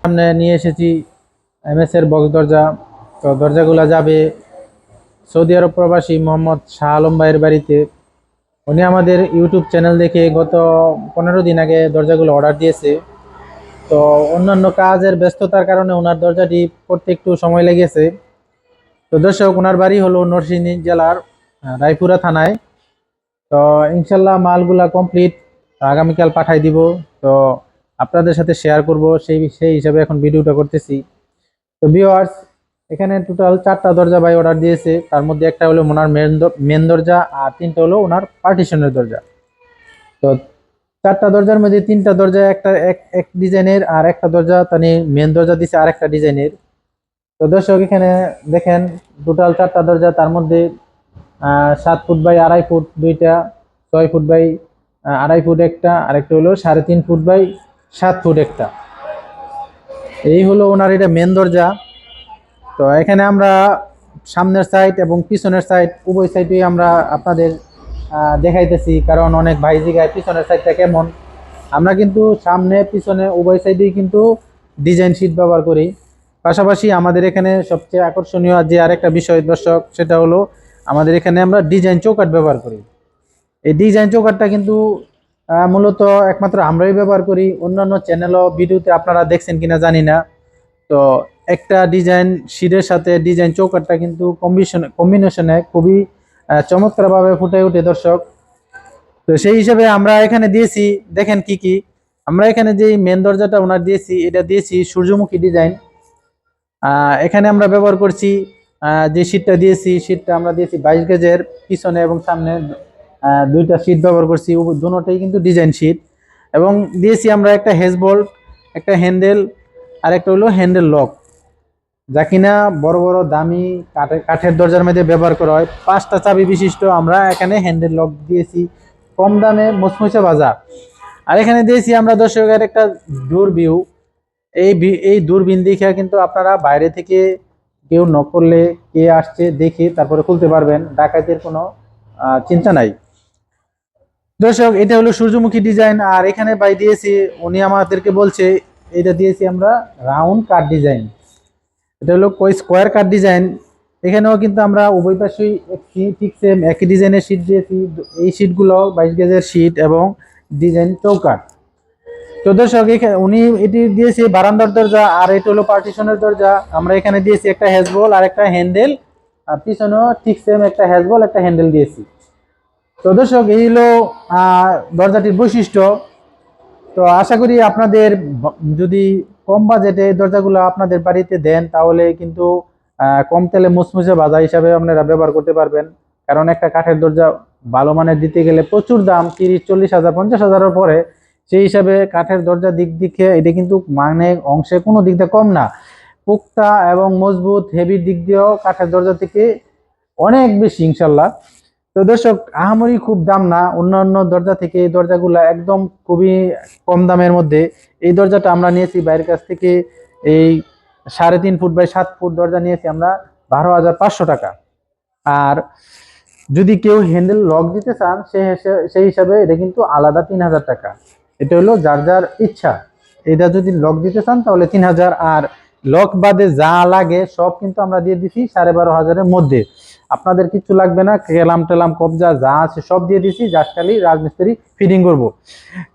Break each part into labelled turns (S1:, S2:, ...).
S1: সামনে নিয়ে এসেছি এমএস এর বক্স দরজা। তো দরজাগুলো যাবে সৌদি আরব প্রবাসী মোহাম্মদ শাহ আলম ভাইয়ের বাড়িতে। উনি আমাদের ইউটিউব চ্যানেল দেখে গত পনেরো দিন আগে দরজাগুলো অর্ডার দিয়েছে। তো অন্যান্য কাজের ব্যস্ততার কারণে ওনার দরজাটি করতে একটু সময় লেগেছে। তো দর্শক, ওনার বাড়ি হলো নরসিংদী জেলার রায়পুরা থানায়। তো ইনশাল্লাহ মালগুলা কমপ্লিট আগামীকাল পাঠাই দিব। তো আপনাদের সাথে শেয়ার করব, সেই সেই হিসাবে এখন ভিডিওটা করতেছি। তো ভিওয়ার্স এখানে টোটাল চারটা দরজা ভাই অর্ডার দিয়েছে। তার মধ্যে একটা হলো ওনার মেন মেন দরজা আর তিনটা হলো ওনার পার্টিশনের দরজা। তো চারটা দরজার মধ্যে তিনটা দরজা, একটা এক এক ডিজাইনের আর একটা দরজা, তানি মেন দরজা দিছে আর একটা ডিজাইনের তো দর্শক, এখানে দেখেন টোটাল চারটা দরজা, তার মধ্যে সাত ফুট বাই আড়াই ফুট দুইটা, ছয় ফুট বাই আড়াই ফুট একটা আর একটা হলো সাড়ে তিন ফুট বাই সাত ফুট একটা। এই হলো ওনার এটা মেন দরজা। তো এখানে আমরা সামনের সাইড এবং পিছনের সাইড উভয় সাইডেই আমরা আপনাদের দেখাইতেছি। কারণ অনেক ভাই জিগায় পিছনের সাইডটা কেমন। আমরা কিন্তু সামনে, পিছনে, উভয় সাইডেই কিন্তু ডিজাইন শিট ব্যবহার করি। পাশাপাশি আমাদের এখানে সবচেয়ে আকর্ষণীয় যে আরেকটা বিষয় দর্শক, সেটা হলো আমাদের এখানে আমরা ডিজাইন চৌকাট ব্যবহার করি। এই ডিজাইন চৌকাটটা কিন্তু মূলত একমাত্র আমরাই ব্যবহার করি। অন্যান্য চ্যানেলও ভিডিওতে আপনারা দেখছেন কিনা জানি না। তো একটা ডিজাইন শিটের সাথে ডিজাইন চৌকাটটা কিন্তু কম্বিনেশন কম্বিনেশনে খুবই চমৎকারভাবে ফুটে ওঠে দর্শক। তো সেই হিসাবে আমরা এখানে দিয়েছি, দেখেন কি কি। আমরা এখানে যে মেন দরজাটা ওনার দিয়েছি, এটা দিয়েছি সূর্যমুখী ডিজাইন এখানে আমরা ব্যবহার করছি যে শীটটা দিয়েছি শীটটা আমরা দিয়েছি বাইশ গেজের পিছনে এবং সামনে দুইটা শীট ব্যবহার করছি দুটোটাই কিন্তু ডিজাইন শীট এবং দিয়েছি আমরা একটা হেজবোল্ট একটা হ্যান্ডেল আর একটা হলো হ্যান্ডেল লক যা কিনা বড় বড় দামি কাঠের কাঠের দরজার মধ্যে ব্যবহার করা হয়। পাঁচটা চাবি বিশিষ্ট আমরা এখানে হ্যান্ডেল লক দিয়েছি, কম দামে মুচমুচে বাজার। আর এখানে দিয়েছি আমরা দর্শকের একটা দূর ভিউ এই এই দূরবীন দেখে কিন্তু আপনারা বাইরে থেকে কেউ নক করলে কে আসছে দেখে তারপরে খুলতে পারবেন। ডাকাতের কোনো চিন্তা নাই। দর্শক, এটা হলো সূর্যমুখী ডিজাইন আর এখানে বাই দিয়েছি উনি আমাদেরকে বলছে, এটা দিয়েছি আমরা রাউন্ড কাট ডিজাইন এটা হলো কই স্কোয়ার কাট ডিজাইন এখানেও কিন্তু আমরা উভয় পাশেই ঠিক সেম একই ডিজাইনের শীট দিয়েছি। এই শীটগুলো বাইশ গেজের শীট এবং ডিজাইন চৌকাট তো দর্শক এখানে উনি এটি দিয়েছে বারান্দার দরজা, আর এটা হলো পার্টিশনের দরজা। আমরা এখানে দিয়েছি একটা হ্যাজবল আর একটা হ্যান্ডেল আর পিছনেও ঠিক সেম একটা হ্যাজবল একটা হ্যান্ডেল দিয়েছি। তো দর্শক, এই হলো দরজাটির বৈশিষ্ট্য। তো আশা করি আপনাদের যদি কম বাজেটে দরজাগুলো আপনাদের বাড়িতে দেন, তাহলে কিন্তু কম তেলে মুচমুচে বাজা হিসাবে আপনারা ব্যবহার করতে পারবেন। কারণ একটা কাঠের দরজা ভালো মানের দিতে গেলে প্রচুর দাম, তিরিশ, চল্লিশ হাজার, পঞ্চাশ হাজারের পরে। সেই হিসাবে কাঠের দরজা দিক দিকে, এটা কিন্তু মানে অংশে কোনো দিক দিয়ে কম না। পুক্তা এবং মজবুত হেভির দিক দিয়েও কাঠের দরজা থেকে অনেক বেশি, ইনশাল্লাহ। তো দর্শক, আহামরি খুব দাম না। অন্যান্য দরজা থেকে এই দরজাগুলো একদম খুবই কম দামের মধ্যে। এই দরজাটা আমরা নিয়েছি বাইরের কাছ থেকে এই সাড়ে তিন ফুট বাই সাত ফুট দরজা নিয়েছি আমরা, বারো হাজার পাঁচশো টাকা। আর যদি কেউ হ্যান্ডেল লক দিতে চান, সে হিসা- সেই হিসাবে এটা কিন্তু আলাদা তিন হাজার টাকা। এটা হলো যার যার ইচ্ছা। এটা যদি লক দিতে চান, তাহলে তিন হাজার। আর লক বাদে যা লাগে সব কিন্তু আমরা দিয়ে দিছি সাড়ে বারো হাজারের মধ্যে। আপনাদের কিছু লাগবে না কেলাম টেলাম, কবজা, যা আছে সব দিয়ে দিছি জাস্ট খালি রাজমিস্ত্রি ফিটিং করব।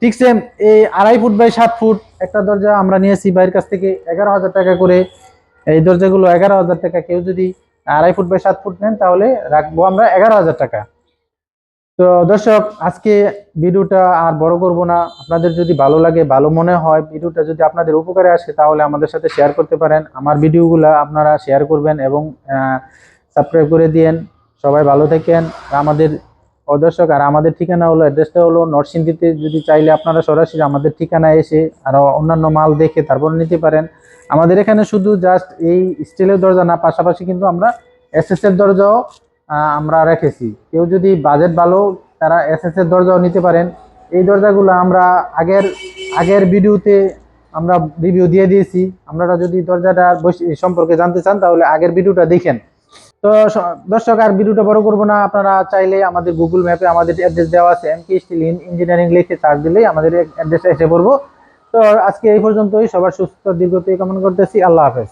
S1: ঠিক সেম এই আড়াই ফুট বাই সাত ফুট একটা দরজা আমরা নিয়েছি বাইরের কাছ থেকে এগারো হাজার টাকা করে। এই দরজাগুলো এগারো হাজার টাকা, কেউ যদি আড়াই ফুট বাই সাত ফুট নেন তাহলে রাখব আমরা এগারো হাজার টাকা। তো দর্শক, আজকে ভিডিওটা আর বড় করব না। আপনাদের যদি ভালো লাগে, ভালো মনে হয়, ভিডিওটা যদি আপনাদের উপকারে আসে তাহলে আমাদের সাথে শেয়ার করতে পারেন। আমার ভিডিওগুলো আপনারা শেয়ার করবেন এবং সাবস্ক্রাইব করে দিয়েন। সবাই ভালো থাকেন। আর আমাদের দর্শক, আর আমাদের ঠিকানা হলো, অ্যাড্রেসটা হলো নরসিংদীতে। যদি চাইলে আপনারা সরাসরি আমাদের ঠিকানায় এসে আরও অন্যান্য মাল দেখে তারপর নিতে পারেন। আমাদের এখানে শুধু জাস্ট এই স্টিলের দরজা না, পাশাপাশি কিন্তু আমরা এসএস এর দরজাও আমরা রেখেছি। কেউ যদি বাজেট ভালো, তারা এসএস এর দরজাও নিতে পারেন। এই দরজাগুলো আমরা আগের আগের ভিডিওতে আমরা রিভিউ দিয়ে দিয়েছি। আপনারা যদি দরজাটা সম্পর্কে জানতে চান, তাহলে আগের ভিডিওটা দেখেন। তো দর্শক, আর ভিডিওটা বড় করব না। আপনারা চাইলে আমাদের গুগল ম্যাপে আমাদের অ্যাড্রেস দেওয়া আছে। এম কে স্টিল ইঞ্জিনিয়ারিং লিখে চার্জ দিলেই আমাদের অ্যাড্রেসে এসে পড়ব। তো আজকে এই পর্যন্তই। সবার সুস্থ দীর্ঘতে কামনা করতেছি। আল্লাহ হাফেজ।